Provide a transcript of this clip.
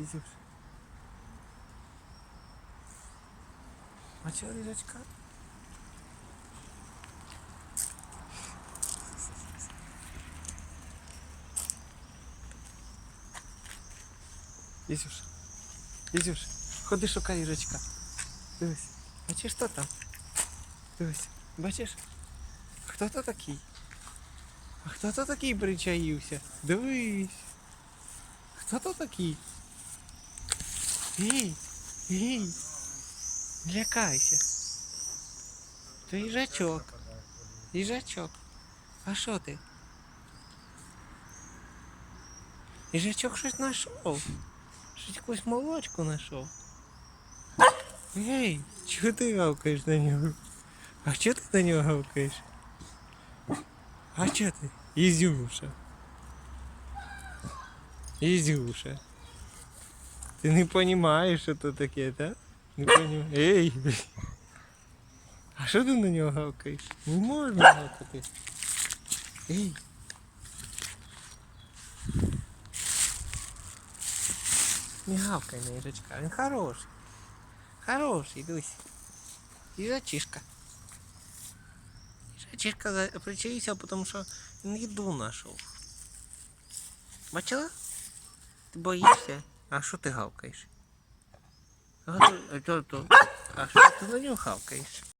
Ізюш. Бачила їжачка? Ізюш. Ізюш, ходи шукай їжачка. Дивись. Бачиш, хто там? Дивись. Бачиш? Хто то такий? А хто то такий причаївся? Дивись. Хто то такий? Ей, ей, не лякайся. То їжачок. Їжачок. А що ти? Їжачок щось знайшов. Щось якусь молочку знайшов. Ей, чого ти гавкаєш на нього? А чого ти на нього гавкаєш? А чого ти? Ізюша. Ізюша. Ти не розумієш, що це таке, так? Не розумієш. Ей! А що ти на нього гавкаєш? Не можна гавкати. Ей! Не гавкай на їжачка, він хороший. Хороший, Дусь. Їжачишка. Їжачишка за- причаївся, тому що він їду знайшов. Бачила? Ти боїшся? А що ти гавкаєш? А, а що ти на нього гавкаєш?